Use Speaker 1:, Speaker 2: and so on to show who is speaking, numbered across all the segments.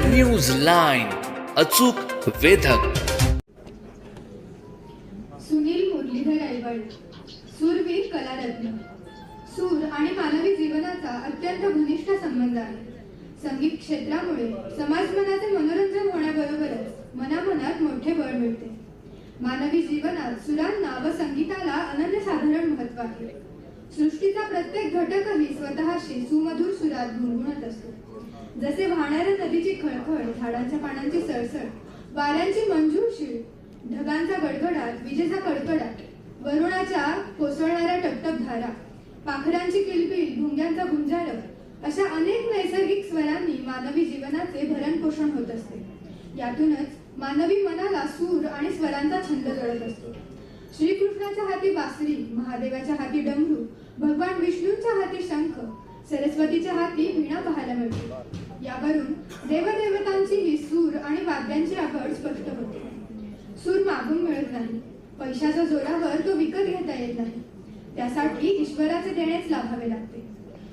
Speaker 1: News line अचूक वेधक.
Speaker 2: सुनील मुरलीधर ऐवळ सूरवीर कलारत्न. सूर आणि मानवी जीवनाचा अत्यंत घनिष्ठ संबंध आहे. संगीत क्षेत्रामुळे समाज मनाचे मनोरंजन होण्याबरोबरच मनामनात मोठे बळ मिळते. मानवी जीवनात सुरांना व संगीताला अनन्यसाधारण महत्त्व आहे. सृष्टीचा प्रत्येक घटकही स्वतःशी सुमधुर सुरात गुणगुणत असतो. जसे वाहणाऱ्या नदीची खळखळ झाडांच्या पानांची सळसळ वाऱ्यांची मंजूर ढगांचा गडगडाट विजेचा कडकडाट वरुणाच्या कोसळणाऱ्या टपटप धारा पाखरांची किलबिल भुंग्यांचा गुंजारक अशा अनेक नैसर्गिक स्वरांनी मानवी जीवनाचे भरण पोषण होत असते. यातूनच मानवी मनाला सूर आणि स्वरांचा छंद जळत असतो. श्रीकृष्णाच्या हाती बासरी महादेवाच्या हाती डमरू भगवान विष्णूंच्या हाती शंख सरस्वतीच्या हाती वीणा पाहायला मिळते. यावरून देवदेवतांची ही सूर आणि वाद्यांची आवड स्पष्ट होते. सूर मागून मिळत नाही. पैशाच्या जोरावर तो विकत घेता येत नाही. त्यासाठी ईश्वराचे देणेच लाभावे लागते.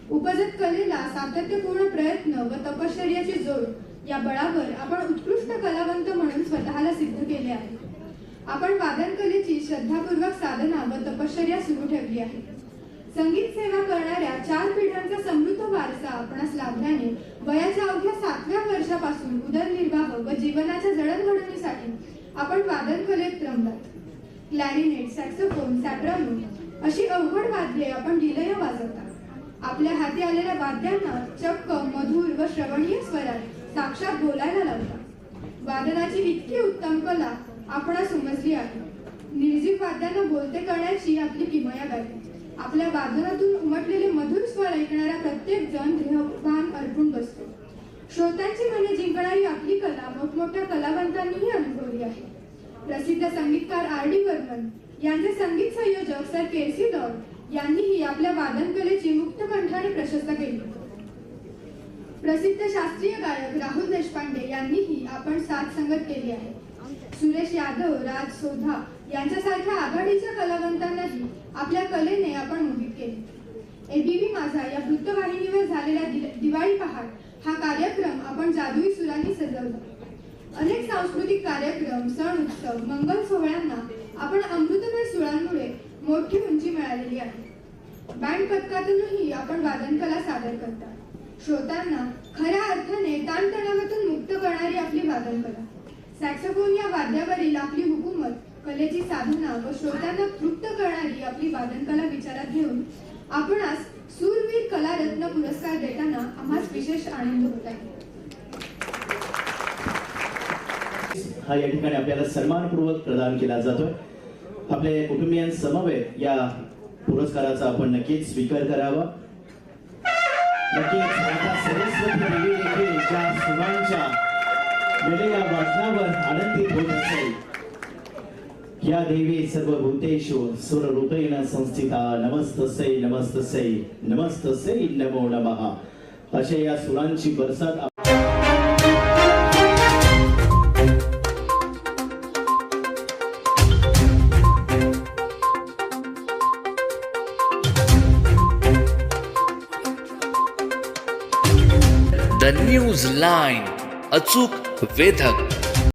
Speaker 2: उपजत कलेला सातत्यपूर्ण प्रयत्न व तपश्चर्याची जोड या बळावर आपण उत्कृष्ट कलावंत म्हणून स्वतःला सिद्ध केले आहे. आपण वादन कलेची श्रद्धापूर्वक साधना व तपश्चर्या सुरू ठेवली आहे. संगीत सेवा करणाऱ्या चार पिढ्यांचा समृद्ध वारसा आपणास लाभल्याने वयाच्या अवघ्या सातव्या वर्षापासून उदरनिर्वाह व जीवनाच्या जडणघडणीसाठी आपण वादन कलेत रमलात क्लॅरिनेट सॅक्सोफोन सॅब्रानो अशी अवघड वाद्ये आपण ढिलय वाजवता. आपल्या हाती आलेल्या वाद्यांना चक्क मधुर व श्रवणीय स्वरात साक्षात बोलायला लावता. वादनाची इतकी उत्तम कला आपणास समजली आहे. निर्जीव वाद्यांना बोलते करण्याची आपली किमया गाठी आपल्या वादनातून उमटलेले मधुर स्वर ऐकणारा प्रत्येक जण देहभान अर्पून बसतो. श्रोत्यांची मने जिंकणारी आपली कला मोठमोठ्या कलावंतांनीही अनुभवली आहे. प्रसिद्ध संगीतकार आर डी बर्मन यांचे संगीत संयोजक सर केसी लॉर्ड यांनीही आपल्या वादन कलेची मुक्त कंठाने प्रशस्त केली. प्रसिद्ध शास्त्रीय गायक राहुल देशपांडे यांनीही आपण साथ संगत केली आहे. सुरेश यादव राज सोधा यांच्यासारख्या आघाडीच्या कलावंतांनाही आपल्या कलेने आपण मोहित केले. एबीबी माझा या वृत्तवाहिनीवर झालेला दिवाळी पहाट हा कार्यक्रम आपण जादुई सुरांनी सजवला. अनेक सांस्कृतिक कार्यक्रम सण उत्सव मंगल सोहळ्यांना आपण अमृतमय सुरांमुळे मोठी उंची मिळालेली आहे. बँड पथकातूनही आपण वादनकला सादर करतात. श्रोत्यांना खऱ्या अर्थाने ताणतणावातून मुक्त करणारी आपली वादनकला. सॅक्सोफोन या वाद्यावरील आपली हुकूमत कलेची साधना व श्रोत्यांना तृप्त करणारी आपली वादनकला विचारात घेऊन आपणास सूरवीर कलारत्न पुरस्कार देताना आम्हास विशेष आनंद होत आहे.
Speaker 3: हा या ठिकाणी आपल्याला सन्मानपूर्वक प्रदान केला जातोय. आपले कुटुंबियांसमवेत या पुरस्काराचा आपण नक्कीच स्वीकार करावा. नक्कीच माता सरस्वती देवी देखील ज्या सुनांच्या वेळेला वाचनावर होत असेल या देवी सर्व भूतेषु सुररूपेण संस्थिता। नमस्तसे नमस्तसे नमस्तसे नमो नमः। अशा या सुरांची बरसात
Speaker 1: द न्यूज लाईन अचूक वेधक